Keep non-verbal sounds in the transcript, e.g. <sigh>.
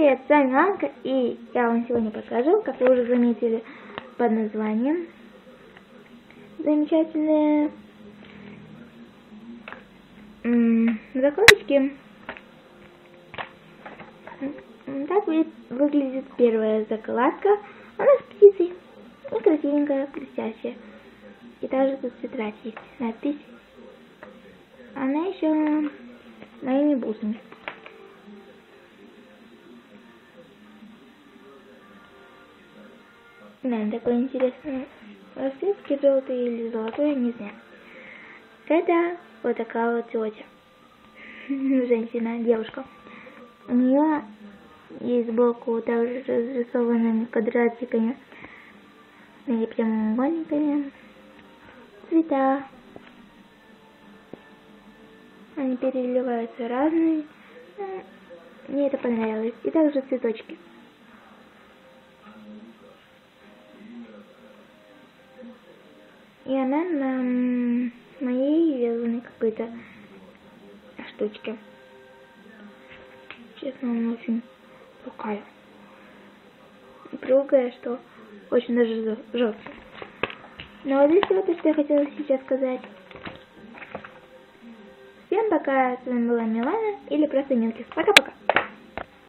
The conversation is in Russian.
Привет, с вами Анка, и я вам сегодня покажу, как вы уже заметили под названием, замечательные закладочки. Так выглядит первая закладка. Она с птицей. И красивенькая, блестящая. И также тут тетрадь есть. Надпись. Она еще моими бусами. Да, такой интересный расцветки желтый или золотой, не знаю. Это вот такая вот тетя. <laughs> Женщина, девушка. У нее есть сбоку также разрисованными квадратиками или прямоугольниками цвета. Они переливаются разные. Мне это понравилось. И также цветочки. И она на моей вязаной какой-то штучке. Честно, она очень такая упругая, что очень даже жесткая. Ну вот здесь вот что я хотела сейчас сказать. Всем пока, с вами была Милана, или просто Нилкис. Пока-пока.